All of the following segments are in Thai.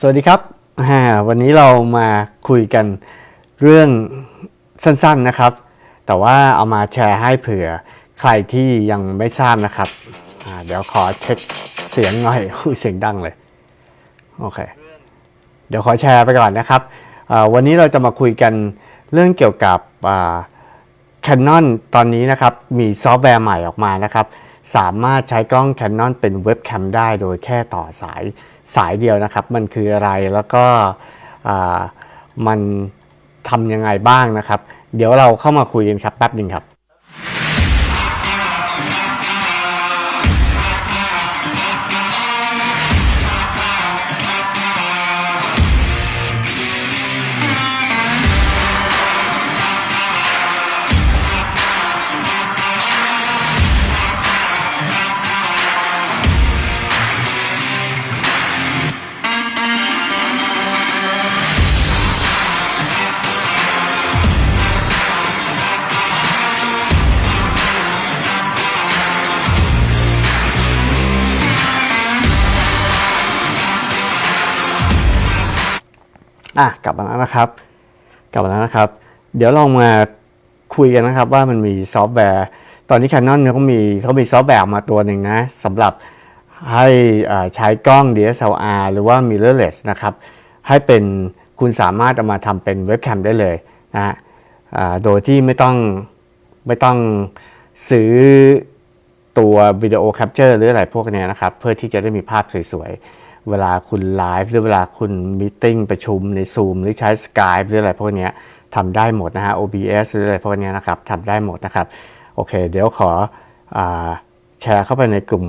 สวัสดีครับ วันนี้เรามาคุยกันเรื่องสั้นๆนะครับ แต่ว่าเอามาแชร์ให้เผื่อใครที่ยังไม่ทราบนะครับ เดี๋ยวขอเช็คเสียงหน่อยเสียงดังเลย โอเค เดี๋ยวขอแชร์ไปก่อนนะครับ วันนี้เราจะมาคุยกันเรื่องเกี่ยวกับ Canon ตอนนี้นะครับ มีซอฟต์แวร์ใหม่ออกมานะครับ สามารถใช้กล้อง Canon เป็นเว็บแคมได้โดยแค่ต่อสาย สายเดียวนะครับ มันคืออะไรแล้วก็มันทำยังไงบ้างนะครับ เดี๋ยวเราเข้ามาคุยกันครับแป๊บหนึ่งครับ อะกลับมาแล้วนะครับ กลับมาแล้วนะครับ เดี๋ยวเรามาคุยกันนะครับว่ามันมีซอฟต์แวร์ ตอนนี้ Canon เนี่ยเขามีเขามีซอฟต์แวร์มาตัวหนึ่งนะสำหรับให้ใช้กล้อง DSLR หรือว่า mirrorless นะครับ ให้เป็นคุณสามารถเอามาทำเป็นเว็บแคมได้เลยนะฮะโดยที่ไม่ต้องไม่ต้องซื้อตัววิดีโอแคปเจอร์หรืออะไรพวกนี้นะครับ เพื่อที่จะได้มีภาพสวยๆ เวลาคุณไลฟ์หรือเวลาคุณมีติ้งประชุมใน Zoom หรือใช้ Skype หรืออะไรพวกนี้ทำได้หมดนะฮะ OBS หรืออะไรพวกนี้นะครับทำได้หมดนะครับโอเค เดี๋ยวขออแชร์เข้าไปในกลุ่ม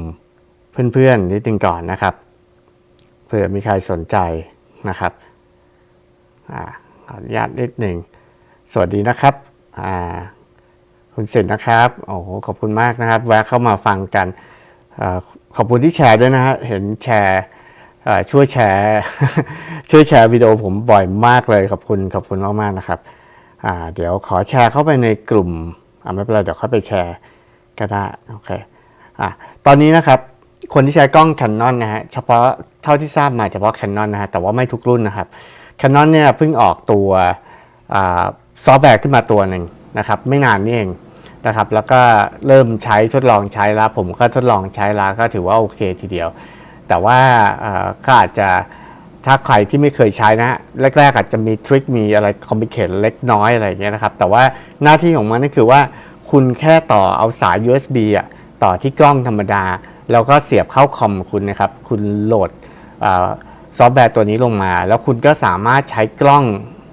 เพื่อนๆนิดนึงก่อนนะครับเผื่อมีใครสนใจนะครับอขออนุญาตนิดหนึ่งสวัสดีนะครับคุณเสร็จนะครับโอ้โหขอบคุณมากนะครับ แวะเข้ามาฟังกันอขอบคุณที่แชร์ด้วยนะฮะเห็นแชร์ ช่วยแชร์ ช่วยแชร์วิดีโอผมบ่อยมากเลยขอบคุณขอบคุณมากๆนะครับเดี๋ยวขอแชร์เข้าไปในกลุ่มไม่เป็นไรเดี๋ยวเข้าไปแชร์ก็ได้โอเคอตอนนี้นะครับคนที่ใช้กล้อง Canon นะฮะเฉพาะเท่าที่ทราบมาเฉพาะ Canon นะฮะแต่ว่าไม่ทุกรุ่นนะครับ Canon เนี่ยเพิ่งออกตัวอซอฟต์แวร์ขึ้นมาตัวหนึ่งนะครับไม่นานนี่เองนะครับแล้วก็เริ่มใช้ทดลองใช้แล้วผมก็ทดลองใช้แล้วก็ถือว่าโอเคทีเดียว แต่ว่าก็อาจจะถ้าใครที่ไม่เคยใช้นะ แรกๆอาจจะมีทริคมีอะไรคอมพิเคทเล็กน้อยอะไรอย่างเงี้ยนะครับ แต่ว่าหน้าที่ของมันนั่คือว่าคุณแค่ต่อเอาสาย USB อะต่อที่กล้องธรรมดา แล้วก็เสียบเข้าคอมคุณนะครับ คุณโหลดซอฟต์แวร์ตัวนี้ลงมา แล้วคุณก็สามารถใช้กล้อง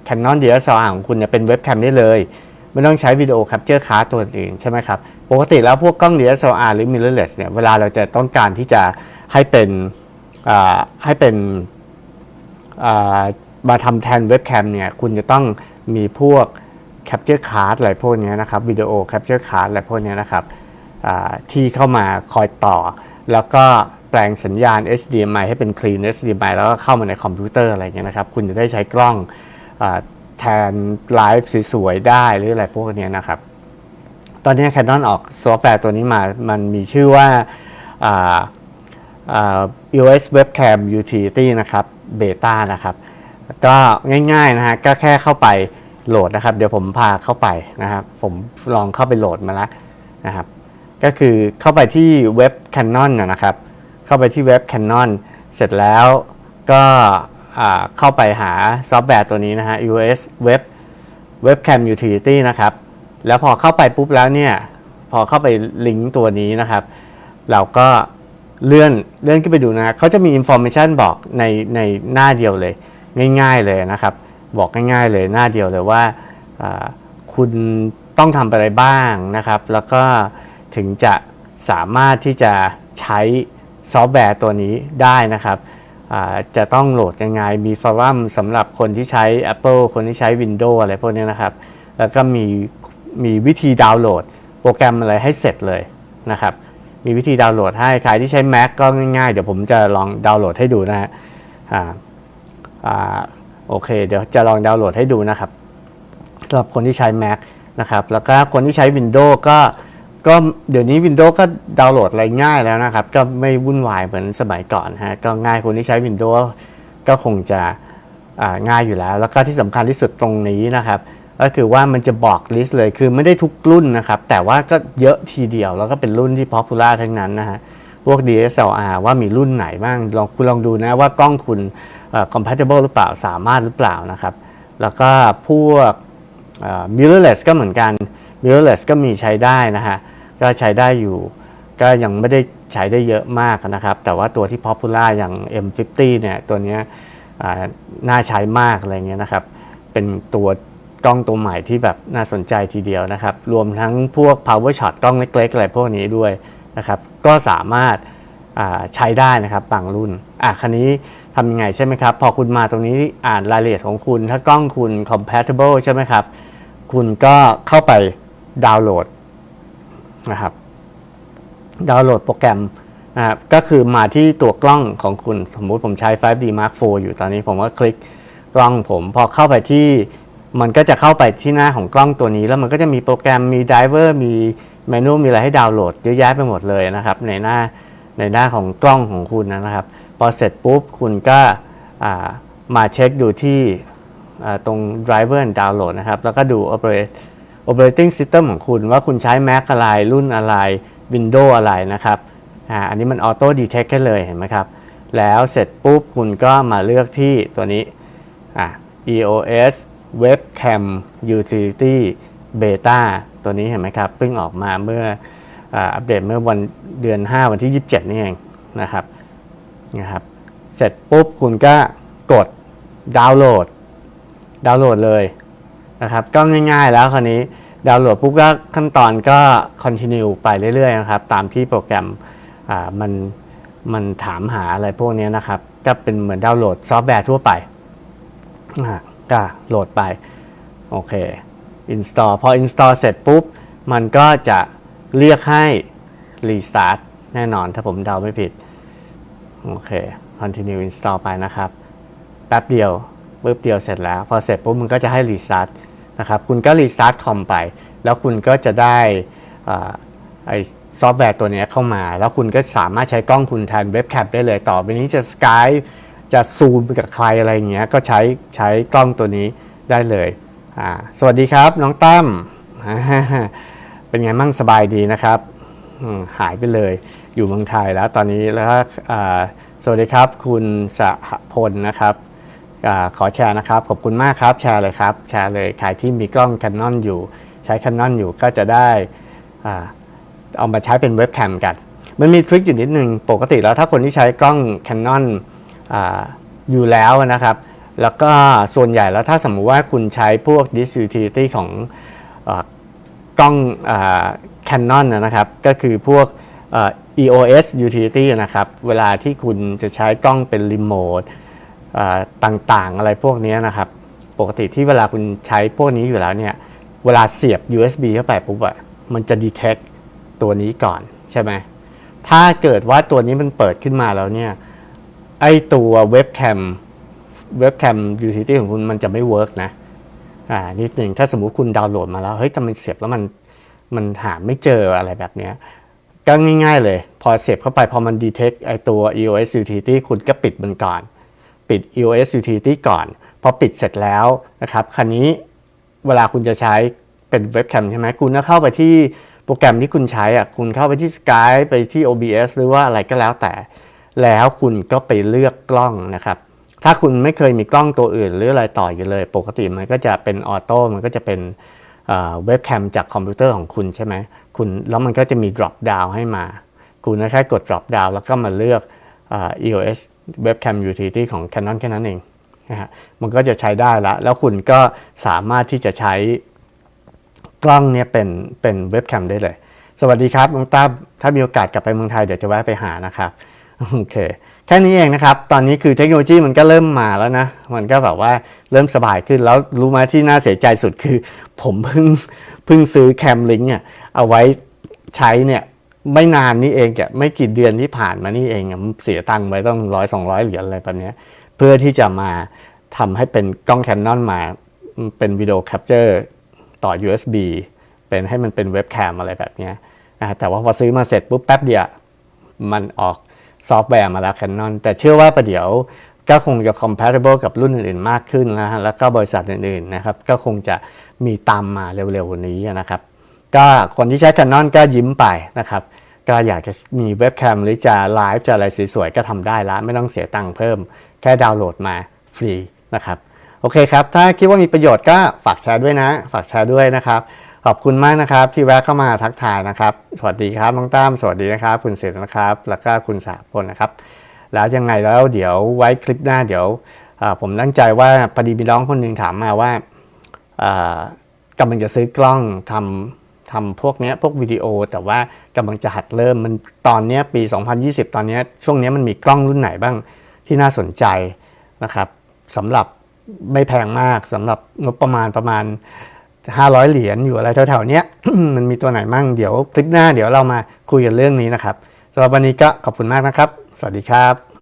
Canon DSLR ของคุณเนี่ยเป็นเว็บแคมได้เลย ไม่ต้องใช้วิดีโอแคปเจอร์คาร์ตัวอื่นใช่ไหมครับ ปกติแล้วพวกกล้อง DSLR หรือ mirrorless เนี่ยเวลาเราจะต้องการที่จะ ให้เป็นให้เป็นมาทำแทนเว็บแคมเนี่ยคุณจะต้องมีพวก Capture Card อะไรพวกนี้นะครับวิดีโอ Capture Card อะไรพวกนี้นะครับที่เข้ามาคอยต่อ แล้วก็แปลงสัญญาณ HDMI ให้เป็น Clean HDMI แล้วก็เข้ามาในคอมพิวเตอร์อะไรเงี้ยนะครับ คุณจะได้ใช้กล้องอแทนไลฟ์สวยๆ ได้หรืออะไรพวกนี้นะครับ ตอนนี้ Canon ออกซอฟต์แวร์ตัวนี้มา มันมีชื่อว่า อ่าอ่า EOS Webcam Utility นะครับ Beta นะครับก็ง่ายๆนะฮะก็แค่เข้าไปโหลดนะครับ เดี๋ยวผมพาเข้าไปนะครับ ผมลองเข้าไปโหลดมาแล้วนะครับ ก็คือเข้าไปที่เว็บ Canon นะนะครับ เข้าไปที่เว็บ Canon เสร็จแล้วก็เข้าไปหาซอฟต์แวร์ตัวนี้นะฮะ EOS Web Webcam Utility นะครับ แล้วพอเข้าไปปุ๊บแล้วเนี่ย พอเข้าไปลิงก์ตัวนี้นะครับ เราก็ เลื่อนเลื่อนขึ้นไปดูนะเขาจะมี information บอกในในหน้าเดียวเลย ง่าย ๆเลยนะครับ บอกง่ายๆเลยหน้าเดียวเลยว่าคุณต้องทำอะไรบ้างนะครับ แล้วก็ถึงจะสามารถที่จะใช้ซอฟต์แวร์ตัวนี้ได้นะครับ จะต้องโหลดยังไง มีฟอรัมสำหรับคนที่ใช้ Apple คนที่ใช้ Windows อะไรพวกนี้นะครับ แล้วก็มีมีวิธีดาวน์โหลดโปรแกรมอะไรให้เสร็จเลยนะครับ มีวิธีดาวน์โหลดให้ ใครที่ใช้ Mac ก็ง่ายๆ เดี๋ยวผมจะลองดาวน์โหลดให้ดูนะฮะอ่าอ่าโอเค เดี๋ยวจะลองดาวน์โหลดให้ดูนะครับสำหรับคนที่ใช้ Mac นะครับ แล้วก็คนที่ใช้ Windows ก็ก็เดี๋ยวนี้ Windows ก็ดาวน์โหลดอะไรง่ายแล้วนะครับ ก็ไม่วุ่นวายเหมือนสมัยก่อนฮะ ก็ง่ายคนที่ใช้ Windows ก็คงจะอ่าง่ายอยู่แล้ว แล้วก็ที่สำคัญที่สุดตรงนี้นะครับ ก็คือว่ามันจะบอกลิสต์เลยคือไม่ได้ทุกรุ่นนะครับ แต่ว่าก็เยอะทีเดียว แล้วก็เป็นรุ่นที่ popular ทั้งนั้นนะฮะพวก DSLR ว่ามีรุ่นไหนบ้างลองคุณลองดูนะว่ากล้องคุณ compatible หรือเปล่าสามารถหรือเปล่านะครับ แล้วก็พวก mirrorless ก็เหมือนกัน mirrorless ก็มีใช้ได้นะฮะก็ใช้ได้อยู่ ก็ยังไม่ได้ใช้ได้เยอะมากนะครับ แต่ว่าตัวที่ popular อย่าง M50 เนี่ยตัวนี้น่าใช้มากอะไรเงี้ยนะครับ เป็นตัว กล้องตัวใหม่ที่แบบน่าสนใจทีเดียวนะครับ รวมทั้งพวก power shot กล้องเล็กๆอะไรพวกนี้ด้วยนะครับ ก็สามารถาใช้ได้นะครับบางรุ่น อะคันนี้ทำยังไงใช่ไหมครับ พอคุณมาตรงนี้อ่านรายละเอียดของคุณ ถ้ากล้องคุณ compatible ใช่ไหมครับ คุณก็เข้าไปดาวน์โหลดนะครับ ดาวน์โหลดโปรแกรมนะครับก็คือมาที่ตัวกล้องของคุณ สมมุติผมใช้ 5D Mark IV อยู่ตอนนี้ผมก็คลิกกล้องผม พอเข้าไปที่ มันก็จะเข้าไปที่หน้าของกล้องตัวนี้ แล้วมันก็จะมีโปรแกรมมีไดเวอร์มีเมนูมีอะไรให้ดาวน์โหลดเยอะแยะไปหมดเลยนะครับ ในหน้าในหน้าของกล้องของคุณนะครับ พอเสร็จปุ๊บคุณก็มาเช็คดูที่ตรง driver and download นะครับ แล้วก็ดู operate operating system ของคุณว่าคุณใช้ Mac อะไร รุ่นอะไร Windows อะไรนะครับอ,อันนี้มัน auto detect ให้เลยเห็นไหมครับ แล้วเสร็จปุ๊บคุณก็มาเลือกที่ตัวนี้ EOS Webcam Utility Beta ตัวนี้เห็นไหมครับเพิ่งออกมาเมื่ออัปเดตเมื่อวันเดือน 5 วันที่ 27 นี่เองนะครับนะครับ เสร็จปุ๊บคุณก็กดดาวน์โหลด ดาวน์โหลดเลยนะครับ ก็ง่ายๆแล้วคราวนี้ดาวน์โหลดปุ๊บก็ขั้นตอนก็ continue ไปเรื่อยๆนะครับ ตามที่โปรแกรมมันมันถามหาอะไรพวกนี้นะครับ ก็เป็นเหมือนดาวน์โหลดซอฟต์แวร์ทั่วไปอ่า ก็โหลดไป โอเค install พอ install เสร็จปุ๊บ มันก็จะเรียกให้ restart แน่นอนถ้าผมเดาไม่ผิด โอเค continue install ไปนะครับ แป๊บเดียวปึ๊บเดียวเสร็จแล้ว พอเสร็จปุ๊บมันก็จะให้ restart นะครับ คุณก็ restart คอมไป แล้วคุณก็จะได้อไอซอฟต์แวร์ตัวนี้เข้ามา แล้วคุณก็สามารถใช้กล้องคุณแทนเว็บแคมได้เลย ต่อไปนี้จะ Skype จะซูมกับใครอะไรอย่างเงี้ยก็ใช้ใช้กล้องตัวนี้ได้เลยอ่าสวัสดีครับน้องตั้มเป็นไงมั่งสบายดีนะครับหายไปเลยอยู่เมืองไทยแล้วตอนนี้แล้วสวัสดีครับคุณสหพลนะครับอขอแชร์นะครับ ขอบคุณมากครับ แชร์เลยครับ แชร์เลยใครที่มีกล้อง Canon อยู่ ใช้ Canon อยู่ก็จะได้อ่าเอามาใช้เป็นเว็บแคมกัน มันมีทริคอยู่นิดนึง ปกติแล้วถ้าคนที่ใช้กล้อง Canon อยู่แล้วนะครับ แล้วก็ส่วนใหญ่แล้วถ้าสมมุติว่าคุณใช้พวก Dis Utility ของอกล้องอ Canon นะครับ ก็คือพวก EOS Utility นะครับ เวลาที่คุณจะใช้กล้องเป็นรีโมทต่างๆ อะไรพวกนี้นะครับ ปกติที่เวลาคุณใช้พวกนี้อยู่แล้วเนี่ย เวลาเสียบ USB เข้าไปปุ๊บอะมันจะ detect ตัวนี้ก่อนใช่ไหม ถ้าเกิดว่าตัวนี้มันเปิดขึ้นมาแล้วเนี่ย ไอตัวเว็บแคมเว็บแคม utility ของคุณมันจะไม่เวิร์กนะอ่านิดหนึ่งถ้าสมมุติคุณดาวน์โหลดมาแล้วเฮ้ยทำไมเสียบแล้วมันมันหาไม่เจออะไรแบบเนี้ยก็ง่ายๆเลย พอเสียบเข้าไปพอมัน detect ไอตัว EOS utility คุณก็ปิดมันก่อน ปิด EOS utility ก่อน พอปิดเสร็จแล้วนะครับคันนี้เวลาคุณจะใช้เป็นเว็บแคมใช่ไหมคุณก็เข้าไปที่โปรแกรมที่คุณใช้อะคุณเข้าไปที่ Skype ไปที่ OBS หรือว่าอะไรก็แล้วแต่ แล้วคุณก็ไปเลือกกล้องนะครับ ถ้าคุณไม่เคยมีกล้องตัวอื่น หรืออะไรต่ออยู่เลย ปกติมันก็จะเป็นออโต้มันก็จะเป็นเว็บแคมจากคอมพิวเตอร์ของคุณใช่ไหมคุณแล้วมันก็จะมี drop down ให้มา คุณแค่กด drop down แล้วก็มาเลือกอ EOS Webcam Utility ของ Canon แค่นั้นเองนะฮะมันก็จะใช้ได้ละแล้วคุณก็สามารถที่จะใช้กล้องเนี่ยเป็นเป็นเว็บแคมได้เลย สวัสดีครับน้องตั้มถ้ามีโอกาสกลับไปเมืองไทยเดี๋ยวจะแวะไปหานะครับ โอเค แค่นี้เองนะครับ ตอนนี้คือเทคโนโลยีมันก็เริ่มมาแล้วนะ มันก็แบบว่าเริ่มสบายขึ้นแล้วรู้ไหมที่น่าเสียใจสุดคือ ผมเพิ่งเพิ่งซื้อแคมลิงเนี่ยเอาไว้ใช้เนี่ยไม่นานนี้เองอะไม่กี่เดือนที่ผ่านมานี่เองเสียตังค์ไปต้องร้อยสองร้อยเหรียญอะไรแบบนี้เพื่อที่จะมาทำให้เป็นกล้องแคนนอนมาเป็นวิดีโอแคปเจอร์ต่อ USB เป็นให้มันเป็นเว็บแคมอะไรแบบนี้แต่ว่าพอซื้อมาเสร็จปุ๊บแป๊บเดียวมันออก ซอฟต์แวร์มาแล้ว Canon แต่เชื่อว่าประเดี๋ยวก็คงจะ compatible กับรุ่นอื่นๆมากขึ้นนะฮะแล้วก็บริษัทอื่นๆนะครับก็คงจะมีตามมาเร็วๆนี้นะครับ ก็คนที่ใช้ Canon ก็ยิ้มไปนะครับ ก็อยากจะมีเว็บแคมหรือจะไลฟ์จะอะไรสวยๆก็ทำได้ละไม่ต้องเสียตังค์เพิ่ม แค่ดาวน์โหลดมาฟรีนะครับโอเคครับ ถ้าคิดว่ามีประโยชน์ก็ฝากแชร์ด้วยนะ ฝากแชร์ด้วยนะครับ ขอบคุณมากนะครับ ที่แวะเข้ามาทักทายนะครับ สวัสดีครับน้องตั้มสวัสดีนะครับ คุณเสรนะครับ แล้วก็คุณสาพลนะครับ แล้วยังไงแล้วเดี๋ยวไว้คลิปหน้าเดี๋ยวผมตั้งใจว่าพอดีมีน้องคนหนึ่งถามมาว่ากำลังจะซื้อกล้องทำทำพวกนี้พวกวิดีโอ แต่ว่ากำลังจะหัดเริ่มมันตอนนี้ปี 2020 ตอนนี้ช่วงนี้มันมีกล้องรุ่นไหนบ้างที่น่าสนใจนะครับสำหรับไม่แพงมากสำหรับงบประมาณประมาณ 500 เหรียญอยู่อะไรแถวๆเนี้ย มันมีตัวไหนมั่งเดี๋ยวคลิปหน้าเดี๋ยวเรามาคุยกันเรื่องนี้นะครับสำหรับวันนี้ก็ขอบคุณมากนะครับ สวัสดีครับ